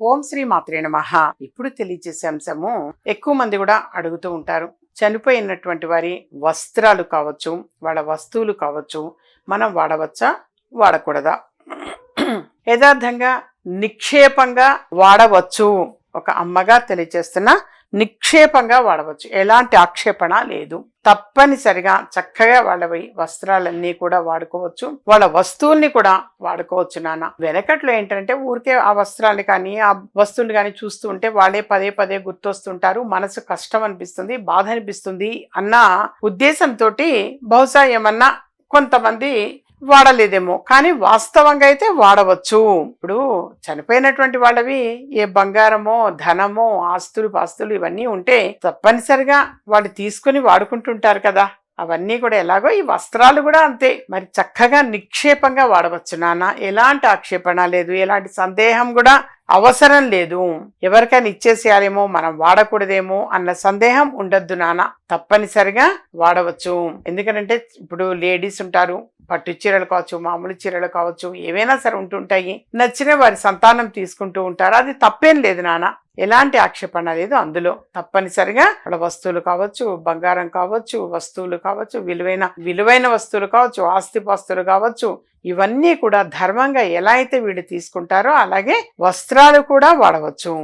ఓం శ్రీ మాత్రే నమ. ఇప్పుడు తెలియజేసే అంశము ఎక్కువ మంది కూడా అడుగుతూ ఉంటారు. చనిపోయినటువంటి వారి వస్త్రాలు కావచ్చు వాళ్ళ వస్తువులు కావచ్చు మనం వాడవచ్చా వాడకూడదా? యథార్థంగా నిక్షేపంగా వాడవచ్చు. ఒక అమ్మగా తెలియజేస్తున్న నిక్షేపంగా వాడవచ్చు. ఎలాంటి ఆక్షేపణ లేదు. తప్పనిసరిగా చక్కగా వాళ్ళవి వస్త్రాలన్నీ కూడా వాడుకోవచ్చు. వాళ్ళ వస్తువుల్ని కూడా వాడుకోవచ్చు నాన్న. వెనకట్లో ఏంటంటే ఊరికే ఆ వస్త్రాలు కానీ ఆ వస్తువులు కానీ చూస్తూ ఉంటే వాళ్ళే పదే పదే గుర్తొస్తుంటారు. మనసు కష్టం అనిపిస్తుంది బాధ అనిపిస్తుంది అన్న ఉద్దేశంతో బహుశా ఏమన్నా కొంతమంది వాడలేదేమో. కానీ వాస్తవంగా అయితే వాడవచ్చు. ఇప్పుడు చనిపోయినటువంటి వాళ్ళవి ఏ బంగారమో ధనమో ఆస్తులు పాస్తులు ఇవన్నీ ఉంటే తప్పనిసరిగా వాళ్ళు తీసుకుని వాడుకుంటుంటారు కదా. అవన్నీ కూడా ఎలాగో ఈ వస్త్రాలు కూడా అంతే. మరి చక్కగా నిక్షేపంగా వాడవచ్చు నాన్న. ఎలాంటి ఆక్షేపణ లేదు. ఎలాంటి సందేహం కూడా అవసరం లేదు. ఎవరికైనా ఇచ్చేసేయాలేమో మనం వాడకూడదేమో అన్న సందేహం ఉండద్దు నాన్న. తప్పనిసరిగా వాడవచ్చు. ఎందుకంటే ఇప్పుడు లేడీస్ ఉంటారు. పట్టు చీరలు కావచ్చు మామూలు చీరలు కావచ్చు ఏవైనా సరే ఉంటుంటాయి. నచ్చిన వారి సంతానం తీసుకుంటూ ఉంటారు. అది తప్పేం లేదు నాన్న ఎలాంటి ఆక్షేపణ లేదు అందులో. తప్పనిసరిగా వాళ్ళ వస్తువులు కావచ్చు బంగారం కావచ్చు వస్తువులు కావచ్చు విలువైన విలువైన వస్తువులు కావచ్చు ఆస్తి పాస్తులు కావచ్చు ఇవన్నీ కూడా ధర్మంగా ఎలా అయితే వీళ్ళు తీసుకుంటారో అలాగే వస్త్రాలు కూడా వాడవచ్చు.